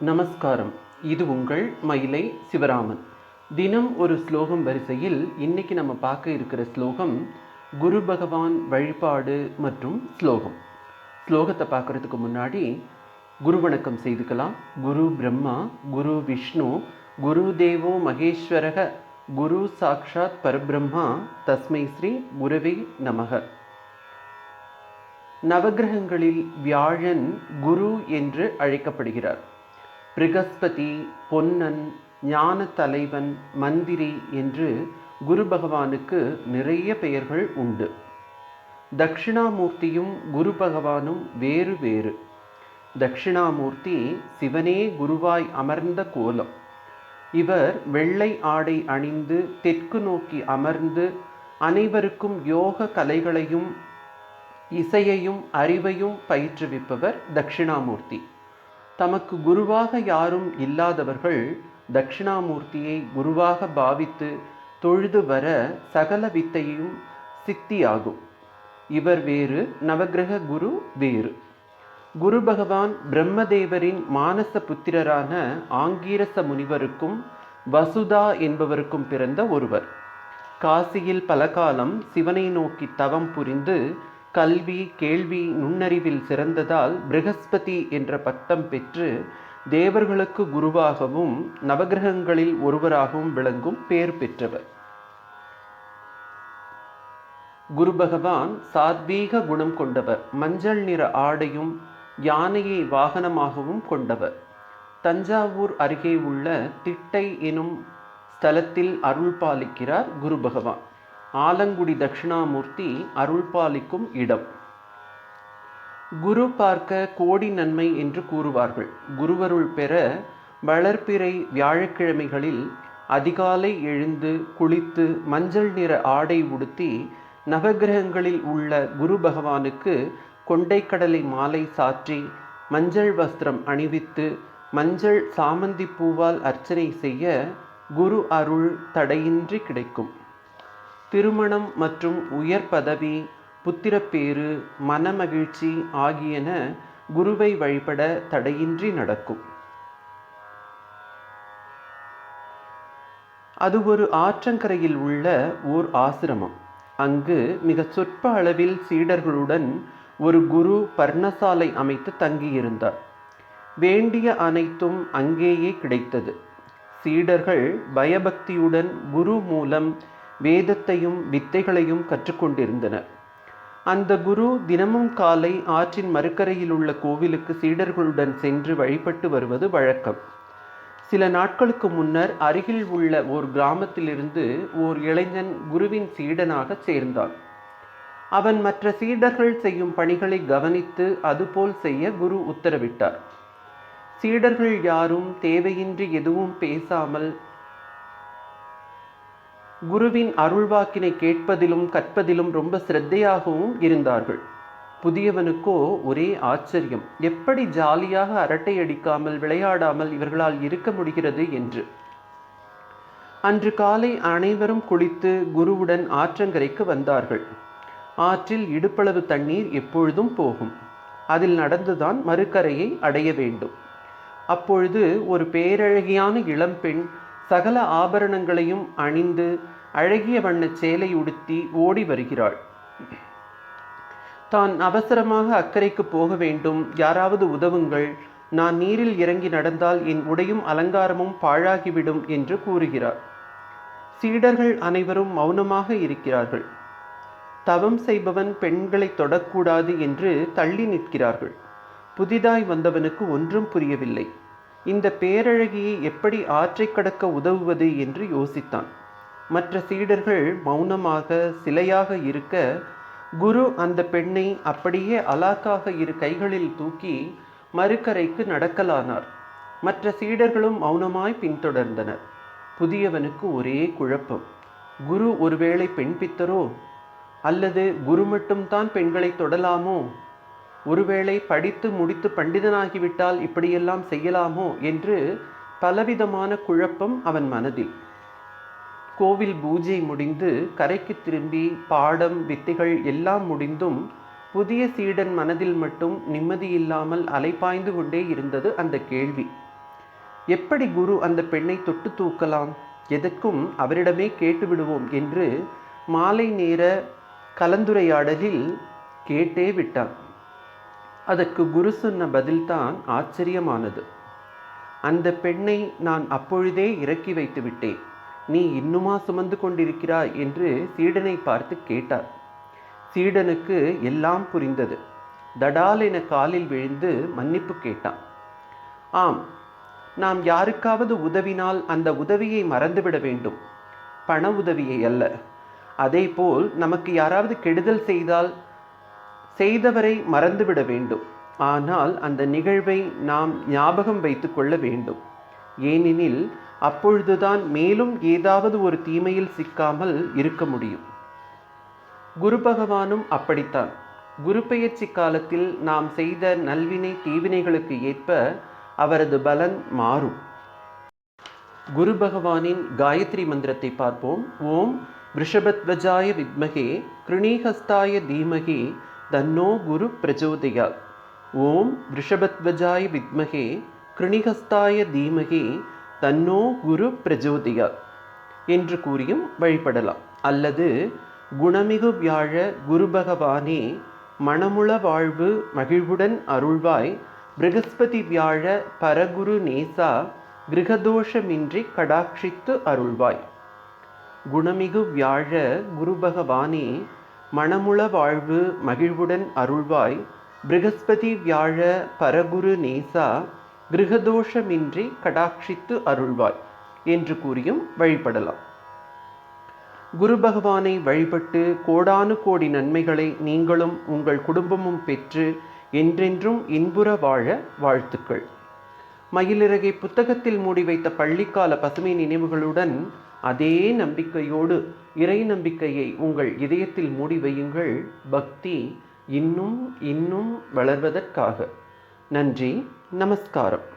நமஸ்காரம். இது உங்கள் மயிலை சிவராமன். தினம் ஒரு ஸ்லோகம் வரிசையில் இன்னைக்கு நம்ம பார்க்க இருக்கிற ஸ்லோகம் குரு பகவான் வழிபாடு மற்றும் ஸ்லோகம். ஸ்லோகத்தை பார்க்கறதுக்கு முன்னாடி குரு வணக்கம் செய்துக்கலாம். குரு பிரம்மா குரு விஷ்ணு குரு தேவோ மகேஸ்வரக குரு சாக்ஷாத் பரபிரம்மா தஸ்மை ஸ்ரீ குருவே நமக. நவகிரகங்களில் வியாழன் குரு என்று அழைக்கப்படுகிறார். பிருகஸ்பதி பொன்னன் ஞான தலைவன் மந்திரி என்று குரு பகவானுக்கு நிறைய பெயர்கள் உண்டு. தட்சிணாமூர்த்தியும் குரு பகவானும் வேறு வேறு. தட்சிணாமூர்த்தி சிவனே குருவாய் அமர்ந்த கோலம். இவர் வெள்ளை ஆடை அணிந்து தெற்கு நோக்கி அமர்ந்து அனைவருக்கும் யோக கலைகளையும் இசையையும் அறிவையும் பயிற்றுவிப்பவர் தட்சிணாமூர்த்தி. தமக்கு குருவாக யாரும் இல்லாதவர்கள் தட்சிணாமூர்த்தியை குருவாக பாவித்து தொழுது வர சகல வித்தையும் சித்தியாகும். இவர் வேறு நவகிரக குரு வேறு. குரு பகவான் பிரம்மதேவரின் மானச புத்திரரான ஆங்கீரச முனிவருக்கும் வசுதா என்பவருக்கும் பிறந்த ஒருவர். காசியில் பல காலம் சிவனை நோக்கி தவம் புரிந்து கல்வி கேள்வி நுண்ணறிவில் சிறந்ததால் பிருகஸ்பதி என்ற பட்டம் பெற்று தேவர்களுக்கு குருவாகவும் நவகிரகங்களில் ஒருவராகவும் விளங்கும் பேர் பெற்றவர். குரு பகவான் சாத்வீக குணம் கொண்டவர். மஞ்சள் நிற ஆடையும் யானையை வாகனமாகவும் கொண்டவர். தஞ்சாவூர் அருகே உள்ள திட்டை எனும் ஸ்தலத்தில் அருள் பாலிக்கிறார் குரு பகவான். ஆலங்குடி தட்சிணாமூர்த்தி அருள்பாலிக்கும் இடம். குரு பார்க்க கோடி நன்மை என்று கூறுவார்கள். குருவருள் பெற வளர்ப்பிறை வியாழக்கிழமைகளில் அதிகாலை எழுந்து குளித்து மஞ்சள் நிற ஆடை உடுத்தி நவகிரகங்களில் உள்ள குரு பகவானுக்கு கொண்டைக்கடலை மாலை சாற்றி மஞ்சள் வஸ்திரம் அணிவித்து மஞ்சள் சாமந்தி பூவால் அர்ச்சனை செய்ய குரு அருள் தடையின்றி கிடைக்கும். திருமணம் மற்றும் உயர் பதவி புத்திரப்பேறு மனமகிழ்ச்சி ஆகியன குருவை வழிபட தடையின்றி நடக்கும். அது ஒரு ஆற்றங்கரையில் உள்ள ஓர் ஆசிரமம். அங்கு மிக சொற்ப அளவில் சீடர்களுடன் ஒரு குரு பர்ணசாலை அமைத்து தங்கியிருந்தார். வேண்டிய அனைத்தும் அங்கேயே கிடைத்தது. சீடர்கள் பயபக்தியுடன் குரு மூலம் வேதத்தையும் வித்தைகளையும் கற்றுக்கொண்டிருந்தனர் அந்த குரு தினமும் காலை ஆற்றின் மறுக்கரையில் உள்ள கோவிலுக்கு சீடர்களுடன் சென்று வழிபட்டு வருவது வழக்கம். சில நாட்களுக்கு முன்னர் அருகில் உள்ள ஓர் கிராமத்திலிருந்து ஓர் இளைஞன் குருவின் சீடனாக சேர்ந்தான். அவன் மற்ற சீடர்கள் செய்யும் பணிகளை கவனித்து அதுபோல் செய்ய குரு உத்தரவிட்டார். சீடர்கள் யாரும் தேவையின்றி எதுவும் பேசாமல் குருவின் அருள்வாக்கினை கேட்பதிலும் கற்பதிலும் ரொம்ப சிரத்தையாகவும் இருந்தார்கள். புதியவனுக்கோ ஒரே ஆச்சரியம். எப்படி ஜாலியாக அரட்டை அடிக்காமல் விளையாடாமல் இவர்களால் இருக்க முடிகிறது என்று. அன்று காலை அனைவரும் குளித்து குருவுடன் ஆற்றங்கரைக்கு வந்தார்கள். ஆற்றில் இடுப்பளவு தண்ணீர் எப்பொழுதும் போகும். அதில் நடந்துதான் மறுக்கரையை அடைய வேண்டும். அப்பொழுது ஒரு பேரழகியான இளம்பெண் சகல ஆபரணங்களையும் அணிந்து அழகிய வண்ண சேலை உடுத்தி ஓடி வருகிறாள். தான் அவசரமாக அக்கறைக்கு போக வேண்டும். யாராவது உதவுங்கள். நான் நீரில் இறங்கி நடந்தால் என் உடையும் அலங்காரமும் பாழாகிவிடும் என்று கூறுகிறார். சீடர்கள் அனைவரும் மௌனமாக இருக்கிறார்கள். தவம் செய்பவன் பெண்களை தொடக்கூடாது என்று தள்ளி நிற்கிறார்கள். புதிதாய் வந்தவனுக்கு ஒன்றும் புரியவில்லை. இந்த பேரழகியை எப்படி ஆற்றை கடக்க உதவுவது என்று யோசித்தான். மற்ற சீடர்கள் மௌனமாக சிலையாக இருக்க குரு அந்த பெண்ணை அப்படியே அலாக்காக இரு கைகளில் தூக்கி மறுக்கரைக்கு நடக்கலானார். மற்ற சீடர்களும் மௌனமாய் பின்தொடர்ந்தனர். புதியவனுக்கு ஒரே குழப்பம். குரு ஒருவேளை பெண் பித்தரோ? அல்லது குரு மட்டும்தான் பெண்களை தொடலாமோ? ஒருவேளை படித்து முடித்து பண்டிதனாகிவிட்டால் இப்படியெல்லாம் செய்யலாமோ என்று பலவிதமான குழப்பம் அவன் மனதில். கோவில் பூஜை முடிந்து கரைக்கு திரும்பி பாடம் வித்தைகள் எல்லாம் முடிந்தும் புதிய சீடன் மனதில் மட்டும் நிம்மதியில்லாமல் அலைப்பாய்ந்து கொண்டே இருந்தது அந்த கேள்வி. எப்படி குரு அந்த பெண்ணை தொட்டு தூக்கலாம்? எதற்கும் அவரிடமே கேட்டுவிடுவோம் என்று மாலை நேர கலந்துரையாடலில் கேட்டே விட்டான். அதற்கு குரு சொன்ன பதில்தான் ஆச்சரியமானது. அந்த பெண்ணை நான் அப்பொழுதே இறக்கி வைத்து விட்டேன். நீ இன்னுமா சுமந்து கொண்டிருக்கிறாய் என்று சீடனை பார்த்து கேட்டார். சீடனுக்கு எல்லாம் புரிந்தது. தடால் என காலில் விழுந்து மன்னிப்பு கேட்டான். ஆம் நாம் யாருக்காவது உதவினால் அந்த உதவியை மறந்துவிட வேண்டும். பண உதவியை அல்ல. அதேபோல் நமக்கு யாராவது கெடுதல் செய்தால் செய்தவரை மறந்துவிட வேண்டும். ஆனால் அந்த நிகழ்வை நாம் ஞாபகம் வைத்துக் கொள்ள வேண்டும். ஏனெனில் அப்பொழுதுதான் மேலும் ஏதாவது ஒரு தீமையில் சிக்காமல் இருக்க முடியும். குரு பகவானும் அப்படித்தான். குரு பெயர்ச்சி காலத்தில் நாம் செய்த நல்வினை தீவினைகளுக்கு ஏற்ப அவரது பலன் மாறும். குரு பகவானின் காயத்ரி மந்திரத்தை பார்ப்போம். ஓம் ரிஷபத்வஜாய வித்மகே கிருணீஹஸ்தாய தீமகே தன்னோ குரு பிரச்சோதயா ஓம் ரிஷபத்வஜாய வித்மகே கிருணிகஸ்தாய தீமகே தன்னோ குரு பிரஜோதியா என்று கூறியும் வழிபடலாம் அல்லது குணமிகு வியாழ குரு பகவானே மணமுள வாழ்வு மகிழ்வுடன் அருள்வாய் பிருகஸ்பதி வியாழ பரகுரு நேசா கிரகதோஷமின்றி கடாட்சித்து அருள்வாய் குணமிகு வியாழ குரு பகவானே மணமுள வாழ்வு மகிழ்வுடன் அருள்வாய் பிருகஸ்பதி வியாழ பரகுரு நேசா கிரகதோஷமின்றி கடாட்சித்து அருள்வாய் என்று கூறியும் வழிபடலாம். குரு பகவானை வழிபட்டு கோடானு கோடி நன்மைகளை நீங்களும் உங்கள் குடும்பமும் பெற்று என்றென்றும் இன்புற வாழ வாழ்த்துக்கள். மயிலிறகை புத்தகத்தில் மூடி வைத்த பள்ளிக்கால பசுமை நினைவுகளுடன் அதே நம்பிக்கையோடு இறை நம்பிக்கையை உங்கள் இதயத்தில் மூடி வையுங்கள். பக்தி இன்னும் இன்னும் வளர்வதற்காக. நன்றி நமஸ்காரம்.